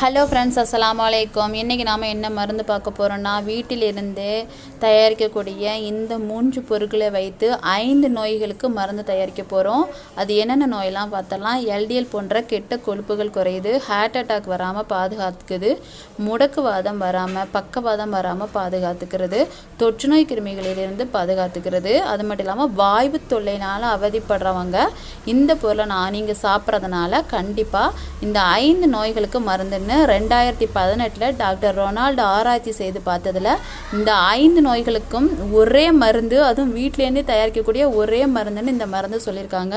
Hello friends அஸ்லாம் வலைக்கம் இன்றைக்கி நாம் என்ன மருந்து பார்க்க போகிறோன்னா வீட்டிலிருந்து தயாரிக்கக்கூடிய இந்த மூன்று பொருட்களை வைத்து ஐந்து நோய்களுக்கு மருந்து தயாரிக்க போகிறோம் அது என்னென்ன நோயெல்லாம் பார்த்தலாம்? எல்டிஎல் போன்ற கெட்ட கொழுப்புகள் குறையுது. ஹார்ட் அட்டாக் வராமல் பாதுகாத்துக்குது. முடக்குவாதம் வராமல் பக்கவாதம் வராமல் பாதுகாத்துக்கிறது. தொற்றுநோய் கிருமிகளிலிருந்து பாதுகாத்துக்கிறது. அது மட்டும் இல்லாமல் வாய்வு தொல்லைனால் அவதிப்படுறவங்க இந்த பொருளை நான் நீங்கள் சாப்பிட்றதுனால கண்டிப்பாக இந்த ஐந்து நோய்களுக்கு மருந்து அப்படின்னு ரெண்டாயிரத்தி பதினெட்டில் டாக்டர் ரொனால்டு ஆராய்ச்சி செய்து பார்த்ததில் இந்த ஐந்து நோய்களுக்கும் ஒரே மருந்து அதுவும் வீட்டிலேருந்தே தயாரிக்கக்கூடிய ஒரே மருந்துன்னு இந்த மருந்து சொல்லியிருக்காங்க.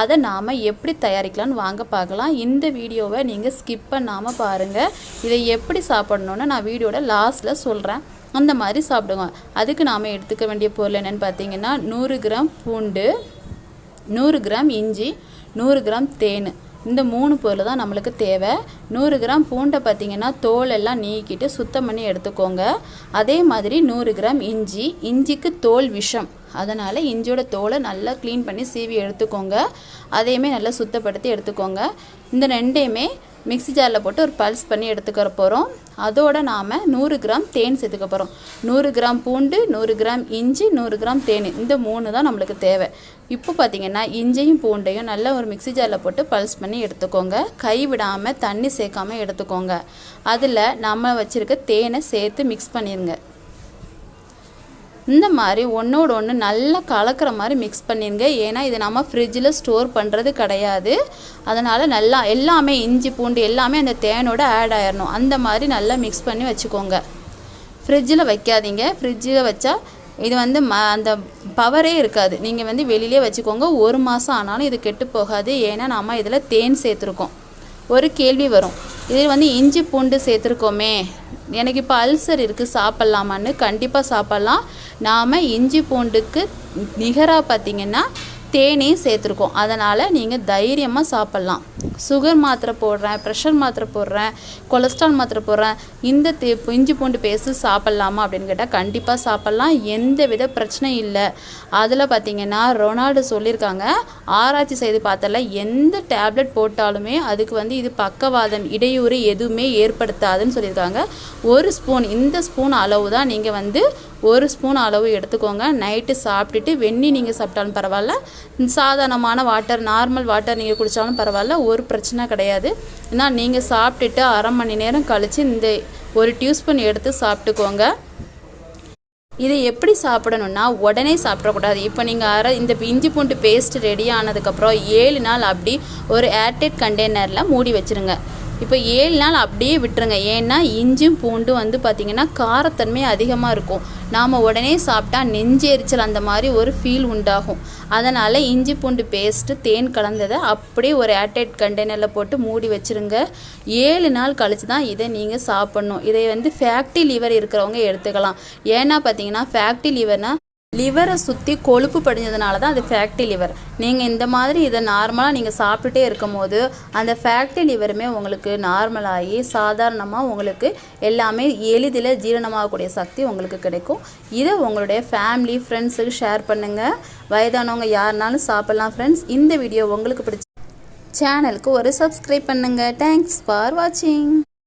அதை நாம் எப்படி தயாரிக்கலாம்னு வாங்க பார்க்கலாம். இந்த வீடியோவை நீங்கள் ஸ்கிப் பண்ணாமல் பாருங்கள் இதை எப்படி சாப்பிடணுன்னு நான் வீடியோட லாஸ்ட்டில் சொல்கிறேன் அந்த மாதிரி சாப்பிடுங்க. அதுக்கு நாம் எடுத்துக்க வேண்டிய பொருள் என்னென்னு பார்த்தீங்கன்னா நூறு கிராம் பூண்டு நூறு கிராம் இஞ்சி நூறு கிராம் தேன். இந்த மூணு பொருள் தான் நம்மளுக்கு தேவை. நூறு கிராம் பூண்டை பார்த்திங்கன்னா தோல் எல்லாம் நீக்கிட்டு சுத்தம் பண்ணி எடுத்துக்கோங்க. அதே மாதிரி நூறு கிராம் இஞ்சி. இஞ்சிக்கு தோல் விஷம். அதனால் இஞ்சியோட தோலை நல்லா க்ளீன் பண்ணி சீவி எடுத்துக்கோங்க. அதையுமே நல்லா சுத்தப்படுத்தி எடுத்துக்கோங்க. இந்த ரெண்டையுமே மிக்ஸி ஜாரில் போட்டு ஒரு பல்ஸ் பண்ணி எடுத்துக்கிற போகிறோம். அதோட நாம் நூறு கிராம் தேன் சேர்த்துக்க போகிறோம். நூறு கிராம் பூண்டு நூறு கிராம் இஞ்சி நூறு கிராம் தேன். இந்த மூணு தான் நம்மளுக்கு தேவை. இப்போ பார்த்தீங்கன்னா இஞ்சியும் பூண்டையும் நல்லா ஒரு மிக்ஸி ஜாரில் போட்டு பல்ஸ் பண்ணி எடுத்துக்கோங்க. கை விடாமல் தண்ணி சேர்க்காம எடுத்துக்கோங்க. அதில் நம்ம வச்சுருக்க தேனை சேர்த்து மிக்ஸ் பண்ணிடுங்க இந்த மாதிரி ஒன்றோட ஒன்று நல்லா கலக்கிற மாதிரி மிக்ஸ் பண்ணிடுங்க ஏன்னா இது நம்ம ஃப்ரிட்ஜில் ஸ்டோர் பண்ணுறது கிடையாது. அதனால் நல்லா எல்லாமே இஞ்சி பூண்டு எல்லாமே அந்த தேனோட ஆட் ஆயிடணும் அந்த மாதிரி நல்லா மிக்ஸ் பண்ணி வச்சுக்கோங்க. ஃப்ரிட்ஜில் வைக்காதீங்க. ஃப்ரிட்ஜில் வச்சா இது வந்து ம அந்த பவரே இருக்காது. நீங்கள் வந்து வெளியிலே வச்சுக்கோங்க. ஒரு மாதம் ஆனாலும் இது கெட்டு போகாது. ஏன்னா நம்ம இதில் தேன் சேர்த்துருக்கோம். ஒரு கேள்வி வரும். இதில் வந்து இஞ்சி பூண்டு சேர்த்துருக்கோமே. எனக்கு இப்போ அல்சர் இருக்குது சாப்பிட்லாமான்னு கண்டிப்பாக சாப்பிட்லாம். நாம் இஞ்சி பூண்டுக்கு நிகராக பார்த்திங்கன்னா தேனையும் சேர்த்துருக்கோம். அதனால் நீங்கள் தைரியமாக சாப்பிட்லாம். சுகர் மாத்திரை போடுறேன் ப்ரெஷர் மாத்திரை போடுறேன் கொலஸ்ட்ரால் மாத்திரை போடுறேன். இந்த தே இஞ்சி பூண்டு பேஸ்ட்டு சாப்பிட்லாமா அப்படின்னு கேட்டால் கண்டிப்பாக சாப்பிட்லாம். எந்த வித பிரச்சனையும் இல்லை. அதில் பார்த்தீங்கன்னா ரொனால்டு சொல்லியிருக்காங்க. ஆராய்ச்சி செய்து பார்த்தல எந்த டேப்லெட் போட்டாலுமே அதுக்கு வந்து இது பக்கவாதம் இடையூறு எதுவுமே ஏற்படுத்தாதுன்னு சொல்லியிருக்காங்க. ஒரு ஸ்பூன் இந்த ஸ்பூன் அளவு தான் நீங்கள் வந்து ஒரு ஸ்பூன் அளவு எடுத்துக்கோங்க. நைட்டு சாப்பிட்டுட்டு வெந்நி நீங்கள் சாப்பிட்டாலும் பரவாயில்ல. சாதாரணமான வாட்டர் நார்மல் வாட்டர் நீங்கள் குடித்தாலும் பரவாயில்ல. ஒரு பிரச்சனை கிடையாது. ஏன்னா நீங்கள் சாப்பிட்டுட்டு அரை மணி நேரம் கழித்து இந்த ஒரு டியூஸ்பூன் எடுத்து சாப்பிட்டுக்கோங்க. இதை எப்படி சாப்பிடணும்னா உடனே சாப்பிடக்கூடாது. இப்போ நீங்கள் அரை இந்த இஞ்சி பூண்டு பேஸ்ட் ரெடி ஆனதுக்கப்புறம் ஏழு நாள் அப்படி ஒரு ஏர்டெட் கண்டெய்னரில் மூடி வச்சுருங்க. இப்போ ஏழு நாள் அப்படியே விட்டுருங்க. ஏன்னா இஞ்சும் பூண்டும் வந்து பார்த்திங்கன்னா காரத்தன்மை அதிகமாக இருக்கும். நாம் உடனே சாப்பிட்டா நெஞ்செரிச்சல் அந்த மாதிரி ஒரு ஃபீல் உண்டாகும். அதனால் இஞ்சி பூண்டு பேஸ்ட்டு தேன் கலந்ததை அப்படியே ஒரு ஏர்டைட் கண்டெய்னரில் போட்டு மூடி வச்சுருங்க. ஏழு நாள் கழித்து தான் இதை நீங்கள் சாப்பிட்ணும். இதை வந்து ஃபேக்ட்ரி லிவர் இருக்கிறவங்க எடுத்துக்கலாம். ஏன்னா பார்த்தீங்கன்னா ஃபேக்ட்ரி லிவர்னால் லிவரை சுற்றி கொழுப்பு படிஞ்சதுனால தான் அது ஃபேக்ட்ரி லிவர் நீங்கள் இந்த மாதிரி இதை நார்மலாக நீங்கள் சாப்பிட்டுட்டே இருக்கும் போது அந்த ஃபேக்ட்ரி லிவருமே உங்களுக்கு நார்மலாகி சாதாரணமாக உங்களுக்கு எல்லாமே எளிதில் ஜீரணமாகக்கூடிய சக்தி உங்களுக்கு கிடைக்கும். இதை உங்களுடைய ஃபேமிலி ஃப்ரெண்ட்ஸுக்கு ஷேர் பண்ணுங்கள் வயதானவங்க யாருனாலும் சாப்பிட்லாம் ஃப்ரெண்ட்ஸ் இந்த வீடியோ உங்களுக்கு பிடிச்ச சேனலுக்கு ஒரு சப்ஸ்கிரைப் பண்ணுங்கள் தேங்க்ஸ் ஃபார் வாட்சிங்